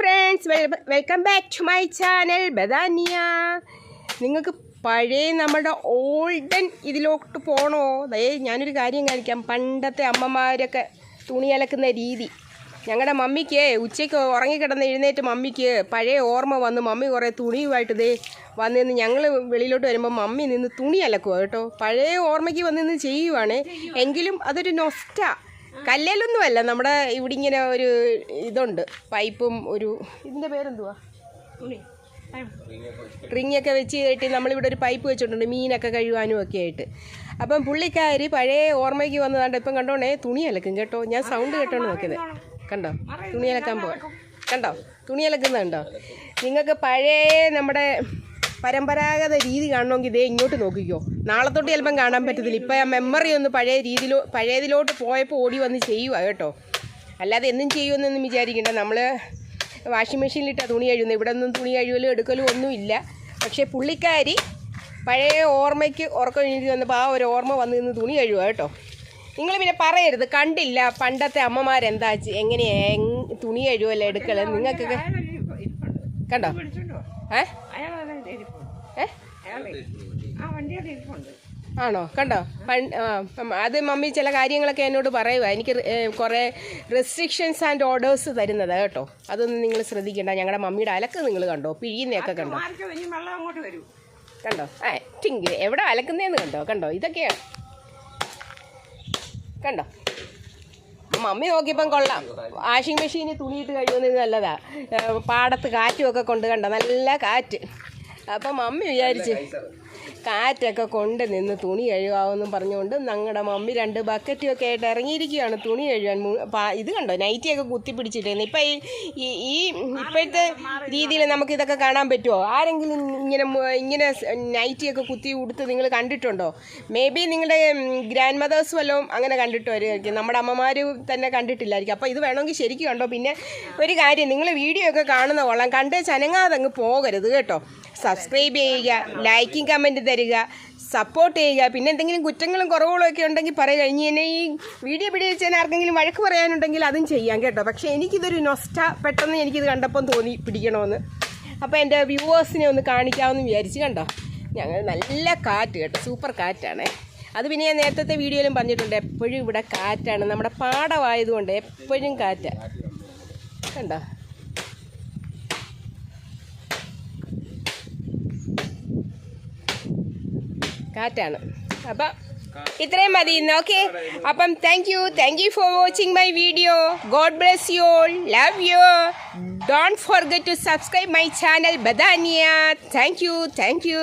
Friends welcome back to my channel Badaniya നിങ്ങൾക്ക് പഴയ നമ്മുടെ ഓൾഡൻ ഇതിലോട്ട് പോകണോ ദേ ഞാനൊരു കാര്യം കാണിക്കാം. പണ്ടത്തെ അമ്മമാരൊക്കെ തുണി അലക്കുന്ന രീതി. ഞങ്ങളുടെ മമ്മിക്ക് ഉച്ചയ്ക്ക് ഉറങ്ങിക്കിടന്ന് എഴുന്നേറ്റ് മമ്മിക്ക് പഴയ ഓർമ്മ വന്ന്. മമ്മി കുറേ തുണിയുമായിട്ട് ഇതേ വന്നു നിന്ന് ഞങ്ങൾ വെളിയിലോട്ട് വരുമ്പോൾ മമ്മി നിന്ന് തുണി അലക്കുക കേട്ടോ. പഴയ ഓർമ്മയ്ക്ക് വന്നിന്ന് ചെയ്യുവാണ്. എങ്കിലും അതൊരു നൊസ്റ്റ കല്ലേലൊന്നുമല്ല നമ്മുടെ ഇവിടെ ഇങ്ങനെ ഒരു ഇതുണ്ട് പൈപ്പും ഒരു ഇതിന്റെ പേരെന്തുവാ? റിങ്ങൊക്കെ വെച്ച് കെട്ടി നമ്മളിവിടെ ഒരു പൈപ്പ് വെച്ചിട്ടുണ്ട് മീനൊക്കെ കഴുകാനും ഒക്കെ ആയിട്ട്. അപ്പം പുള്ളിക്കാരി പഴയ ഓർമ്മയ്ക്ക് വന്നതാണ്ട് ഇപ്പം കണ്ടോണേ തുണി അലക്കും കേട്ടോ. ഞാൻ സൗണ്ട് കേട്ടോ നോക്കിയത്. കണ്ടോ? തുണി അലക്കാൻ പോവാം. കണ്ടോ? തുണി അലക്കുന്നുണ്ടോ? നിങ്ങൾക്ക് പഴയ നമ്മുടെ പരമ്പരാഗത രീതി കാണണമെങ്കിൽ ഇതേ ഇങ്ങോട്ട് നോക്കിക്കോ. നാളെ തൊട്ട് ചിലപ്പം കാണാൻ പറ്റത്തില്ല. ഇപ്പം ആ മെമ്മറി ഒന്ന് പഴയ രീതിയിലോ പഴയതിലോട്ട് പോയപ്പോൾ ഓടി വന്ന് ചെയ്യുക കേട്ടോ. അല്ലാതെ എന്നും ചെയ്യുമെന്നൊന്നും വിചാരിക്കണ്ട. നമ്മൾ വാഷിംഗ് മെഷീനിലിട്ടാണ് തുണി കഴുകുന്നത് ഇവിടെ ഒന്നും തുണി കഴുകലും എടുക്കലും ഒന്നുമില്ല പക്ഷേ പുള്ളിക്കാരി പഴയ ഓർമ്മയ്ക്ക് ഉറക്കം എഴുതി വന്നപ്പോൾ ആ ഒരു ഓർമ്മ വന്ന് നിന്ന് തുണി കഴുകുക കേട്ടോ. നിങ്ങൾ പിന്നെ പറയരുത്. കണ്ടില്ല പണ്ടത്തെ അമ്മമാരെന്താ എങ്ങനെയാ തുണി കഴുകുമല്ലോ എടുക്കൽ നിങ്ങൾക്കൊക്കെ കണ്ടോ? ഏ? ആണോ? കണ്ടോ? അത് മമ്മി ചില കാര്യങ്ങളൊക്കെ എന്നോട് പറയുക എനിക്ക് കുറേ റെസ്ട്രിക്ഷൻസ് ആൻഡ് ഓർഡേഴ്സ് തരുന്നത് കേട്ടോ. അതൊന്നും നിങ്ങൾ ശ്രദ്ധിക്കേണ്ട. ഞങ്ങളുടെ മമ്മിയുടെ അലക്ക് നിങ്ങൾ കണ്ടോ? പിഴിയുന്നതൊക്കെ കണ്ടോ? കണ്ടോ? ഏ ടിങ്ക് എവിടെ അലക്കുന്നതെന്ന് കണ്ടോ? കണ്ടോ? ഇതൊക്കെയാണ്. കണ്ടോ? മമ്മി നോക്കിയപ്പം കൊള്ളാം. വാഷിംഗ് മെഷീനിൽ തുണിയിട്ട് കഴിയുന്നത് നല്ലതാ. പാടത്ത് കാറ്റുമൊക്കെ കൊണ്ട് കണ്ട? നല്ല കാറ്റ്. അപ്പം മമ്മി വിചാരിച്ച് കാറ്റൊക്കെ കൊണ്ട് നിന്ന് തുണി കഴുകാമെന്നും പറഞ്ഞുകൊണ്ട് ഞങ്ങളുടെ മമ്മി രണ്ട് ബക്കറ്റും ഒക്കെ ആയിട്ട് ഇറങ്ങിയിരിക്കുകയാണ് തുണി കഴുകാൻ. ഇത് കണ്ടോ? നൈറ്റിയൊക്കെ കുത്തി പിടിച്ചിട്ടേന്ന് ഇപ്പം ഈ ഈ- ഇപ്പോഴത്തെ രീതിയിൽ നമുക്ക് ഇതൊക്കെ കാണാൻ പറ്റുമോ ആരെങ്കിലും ഇങ്ങനെ ഇങ്ങനെ നൈറ്റിയൊക്കെ കുത്തി ഉടുത്ത് നിങ്ങൾ കണ്ടിട്ടുണ്ടോ? മേ ബി നിങ്ങളുടെ ഗ്രാൻഡ് മദേഴ്സ് വല്ലതും അങ്ങനെ കണ്ടിട്ടുമായിരിക്കും നമ്മുടെ അമ്മമാർ തന്നെ കണ്ടിട്ടില്ലായിരിക്കും. അപ്പോൾ ഇത് വേണമെങ്കിൽ ശരിക്കും കണ്ടോ? പിന്നെ ഒരു കാര്യം നിങ്ങൾ വീഡിയോ ഒക്കെ കാണുന്ന കൊള്ളാം. കണ്ടേ ചനങ്ങാതെ അങ്ങ് പോകരുത് കേട്ടോ. സബ്സ്ക്രൈബ് ചെയ്യുക ലൈക്കും കമന്റ് തരിക സപ്പോർട്ട് ചെയ്യുക പിന്നെ എന്തെങ്കിലും കുറ്റങ്ങളും കുറവുകളും ഒക്കെ ഉണ്ടെങ്കിൽ പറയുക കഴിഞ്ഞ് തന്നെ ഈ വീഡിയോ പിടിച്ചാൽ ആർക്കെങ്കിലും വഴക്ക് പറയാനുണ്ടെങ്കിൽ അതും ചെയ്യാം കേട്ടോ. പക്ഷേ എനിക്കിതൊരു നൊസ്റ്റ പെട്ടെന്ന് എനിക്കിത് കണ്ടപ്പം തോന്നി പിടിക്കണമെന്ന് അപ്പോൾ എന്റെ വ്യൂവേഴ്സിനെ ഒന്ന് കാണിക്കാമെന്ന് വിചാരിച്ച് കണ്ടോ? ഞങ്ങൾ നല്ല കാറ്റ് കേട്ടോ സൂപ്പർ കാറ്റാണ്. അത് പിന്നെ ഞാൻ നേരത്തെ വീഡിയോയിലും പറഞ്ഞിട്ടുണ്ട് എപ്പോഴും ഇവിടെ കാറ്റാണ്. നമ്മുടെ പാടമായതുകൊണ്ട് എപ്പോഴും കാറ്റാണ് കണ്ടോ? കാറ്റാണ്. അപ്പം ഇത്രയും മതി. ഓക്കെ? അപ്പം thank you thank you for watching my video God bless you all love you don't forget to subscribe my channel Badaniya thank you thank you